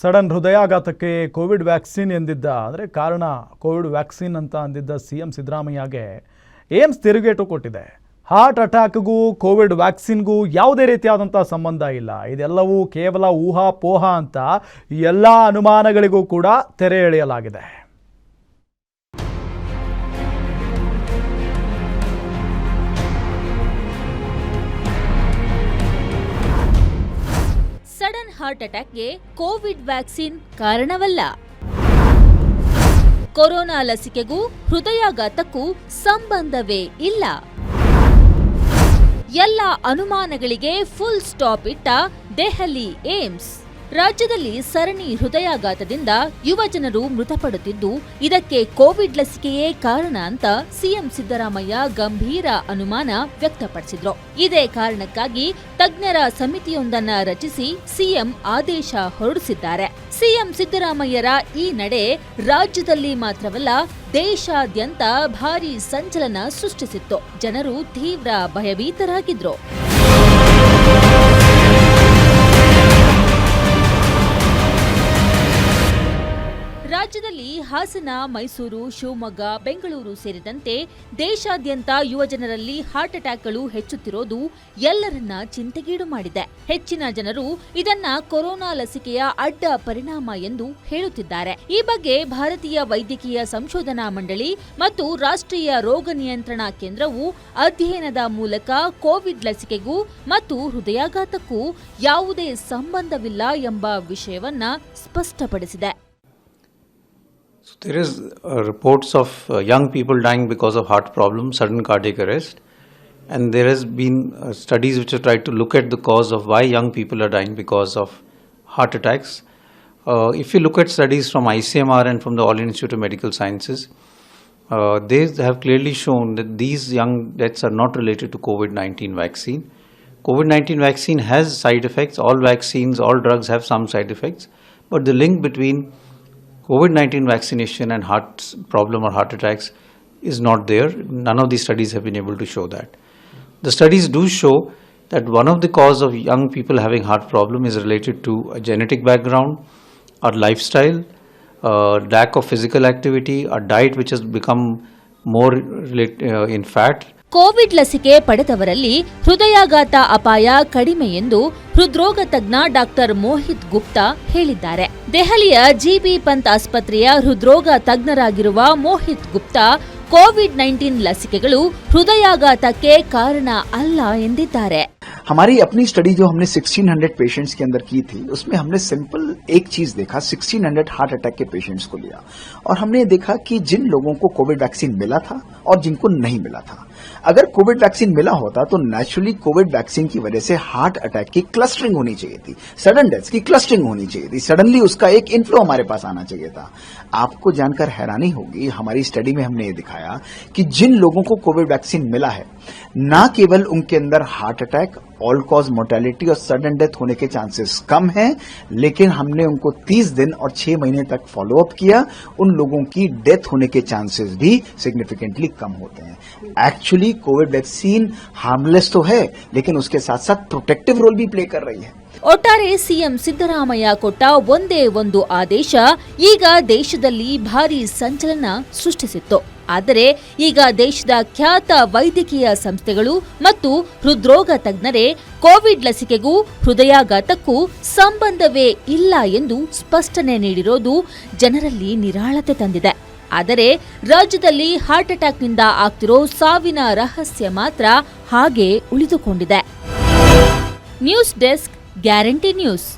Sudden ಹೃದಯಾಘಾತಕ್ಕೆ Covid vaccine ಎಂದಿದ್ದ, ಅಂದರೆ ಕಾರಣ ಕೋವಿಡ್ ವ್ಯಾಕ್ಸಿನ್ ಅಂತ ಅಂದಿದ್ದ ಸಿ ಎಂ ಸಿದ್ದರಾಮಯ್ಯಗೆ ಏಮ್ಸ್ ತಿರುಗೇಟು ಕೊಟ್ಟಿದೆ. ಹಾರ್ಟ್ ಅಟ್ಯಾಕ್ಗೂ ಕೋವಿಡ್ ವ್ಯಾಕ್ಸಿನ್ಗೂ ಯಾವುದೇ ರೀತಿಯಾದಂಥ ಸಂಬಂಧ ಇಲ್ಲ. ಇದೆಲ್ಲವೂ ಕೇವಲ ಊಹಾಪೋಹ ಅಂತ ಎಲ್ಲ ಅನುಮಾನಗಳಿಗೂ ಕೂಡ ತೆರೆ ಎಳೆಯಲಾಗಿದೆ. ಹಾರ್ಟ್ ಅಟ್ಯಾಕ್ಗೆ ಕೋವಿಡ್ ವ್ಯಾಕ್ಸಿನ್ ಕಾರಣವಲ್ಲ. ಕೊರೋನಾ ಲಸಿಕೆಗೂ ಹೃದಯಾಘಾತಕ್ಕೂ ಸಂಬಂಧವೇ ಇಲ್ಲ. ಎಲ್ಲ ಅನುಮಾನಗಳಿಗೆ ಫುಲ್ ಸ್ಟಾಪ್ ಇಟ್ಟ ದೆಹಲಿ ಏಮ್ಸ್. ರಾಜ್ಯದಲ್ಲಿ ಸರಣಿ ಹೃದಯಾಘಾತದಿಂದ ಯುವಜನರು ಮೃತಪಡುತ್ತಿದ್ದು, ಇದಕ್ಕೆ ಕೋವಿಡ್ ಲಸಿಕೆಯೇ ಕಾರಣ ಅಂತ ಸಿಎಂ ಸಿದ್ದರಾಮಯ್ಯ ಗಂಭೀರ ಅನುಮಾನ ವ್ಯಕ್ತಪಡಿಸಿದ್ರು. ಇದೇ ಕಾರಣಕ್ಕಾಗಿ ತಜ್ಞರ ಸಮಿತಿಯೊಂದನ್ನ ರಚಿಸಿ ಸಿಎಂ ಆದೇಶ ಹೊರಡಿಸಿದ್ದಾರೆ. ಸಿಎಂ ಸಿದ್ದರಾಮಯ್ಯರ ಈ ನಡೆ ರಾಜ್ಯದಲ್ಲಿ ಮಾತ್ರವಲ್ಲ, ದೇಶಾದ್ಯಂತ ಭಾರೀ ಸಂಚಲನ ಸೃಷ್ಟಿಸಿತ್ತು. ಜನರು ತೀವ್ರ ಭಯಭೀತರಾಗಿದ್ರು. ಹಾಸನ, ಮೈಸೂರು, ಶಿವಮೊಗ್ಗ, ಬೆಂಗಳೂರು ಸೇರಿದಂತೆ ದೇಶಾದ್ಯಂತ ಯುವಜನರಲ್ಲಿ ಹಾರ್ಟ್ ಅಟ್ಯಾಕ್ಗಳು ಹೆಚ್ಚುತ್ತಿರೋದು ಎಲ್ಲರನ್ನ ಚಿಂತೆಗೀಡು ಮಾಡಿದೆ. ಹೆಚ್ಚಿನ ಜನರು ಇದನ್ನ ಕೊರೋನಾ ಲಸಿಕೆಯ ಅಡ್ಡ ಪರಿಣಾಮ ಎಂದು ಹೇಳುತ್ತಿದ್ದಾರೆ. ಈ ಬಗ್ಗೆ ಭಾರತೀಯ ವೈದ್ಯಕೀಯ ಸಂಶೋಧನಾ ಮಂಡಳಿ ಮತ್ತು ರಾಷ್ಟ್ರೀಯ ರೋಗ ನಿಯಂತ್ರಣ ಕೇಂದ್ರವು ಅಧ್ಯಯನದ ಮೂಲಕ ಕೋವಿಡ್ ಲಸಿಕೆಗೂ ಮತ್ತು ಹೃದಯಾಘಾತಕ್ಕೂ ಯಾವುದೇ ಸಂಬಂಧವಿಲ್ಲ ಎಂಬ ವಿಷಯವನ್ನ ಸ್ಪಷ್ಟಪಡಿಸಿದೆ. So there is uh, reports of uh, young people dying because of heart problems, sudden cardiac arrest, and there has been uh, studies which have tried to look at the cause of why young people are dying because of heart attacks. Uh, if you look at studies from ICMR and from the All Institute of Medical Sciences, uh, they have clearly shown that these young deaths are not related to COVID-19 vaccine. COVID-19 vaccine has side effects. All vaccines, all drugs have some side effects, but the link between COVID 19 vaccination and heart problem or heart attacks is not there. None of these studies have been able to show that. The studies do show that one of the cause of young people having heart problem is related to a genetic background, our lifestyle, uh, lack of physical activity, a diet which has become more uh, in fat, Covid ಲಸಿಕೆ ಪಡೆದವರಲ್ಲಿ ಹೃದಯಾಘಾತ ಅಪಾಯ ಕಡಿಮೆ ಎಂದು ಹೃದ್ರೋಗ ತಜ್ಞ doctor Mohit Gupta ಹೇಳಿದ್ದಾರೆ ದೆಹಲಿಯ ಜಿಬಿ ಪಂತ್ ಆಸ್ಪತ್ರೆಯ ಹೃದ್ರೋಗ ತಜ್ಞರಾಗಿರುವ ಮೋಹಿತ್ ಗುಪ್ತಾ ಕೋವಿಡ್ ನೈನ್ಟೀನ್ ಲಸಿಕೆಗಳು ಹೃದಯಾಘಾತಕ್ಕೆ ಕಾರಣ ಅಲ್ಲ ಎಂದಿದ್ದಾರೆ हमारी अपनी स्टडी जो हमने 1600 पेशेंट्स के अंदर की थी उसमें हमने सिंपल एक चीज देखा 1600 हार्ट अटैक के पेशेंट्स को लिया और हमने देखा कि जिन लोगों को कोविड वैक्सीन मिला था और जिनको नहीं मिला था अगर कोविड वैक्सीन मिला होता तो नेचुरली कोविड वैक्सीन की वजह से हार्ट अटैक की क्लस्टरिंग होनी चाहिए थी सडन डेथ की क्लस्टरिंग होनी चाहिए थी सडनली उसका एक इन्फ्लो हमारे पास आना चाहिए था। आपको जानकर हैरानी होगी, हमारी स्टडी में हमने ये दिखाया कि जिन लोगों को कोविड वैक्सीन मिला है, ना केवल उनके अंदर heart attack all cause mortality और सडन डेथ होने के चांसेस कम हैं लेकिन हमने उनको 30 दिन और 6 महीने तक फॉलो अप किया उन लोगों की डेथ होने के चांसेस भी सिग्निफिकेंटली कम होते हैं एक्चुअली कोविड वैक्सीन हार्मलेस तो है लेकिन उसके साथ साथ प्रोटेक्टिव रोल भी प्ले कर रही है ಒಟ್ಟಾರೆ ಸಿಎಂ ಸಿದ್ದರಾಮಯ್ಯ ಕೊಟ್ಟ ಒಂದೇ ಒಂದು ಆದೇಶ ಈಗ ದೇಶದಲ್ಲಿ ಭಾರೀ ಸಂಚಲನ ಸೃಷ್ಟಿಸಿತ್ತು ಆದರೆ ಈಗ ದೇಶದ ಖ್ಯಾತ ವೈದ್ಯಕೀಯ ಸಂಸ್ಥೆಗಳು ಮತ್ತು ಹೃದ್ರೋಗ ತಜ್ಞರೇ ಕೋವಿಡ್ ಲಸಿಕೆಗೂ ಹೃದಯಾಘಾತಕ್ಕೂ ಸಂಬಂಧವೇ ಇಲ್ಲ ಎಂದು ಸ್ಪಷ್ಟನೆ ನೀಡಿರೋದು ಜನರಲ್ಲಿ ನಿರಾಳತೆ ತಂದಿದೆ. ಆದರೆ ರಾಜ್ಯದಲ್ಲಿ ಹಾರ್ಟ್ ಅಟ್ಯಾಕ್ನಿಂದ ಆಗ್ತಿರೋ ಸಾವಿನ ರಹಸ್ಯ ಮಾತ್ರ ಹಾಗೆ ಉಳಿದುಕೊಂಡಿದೆ. News desk guarantee news.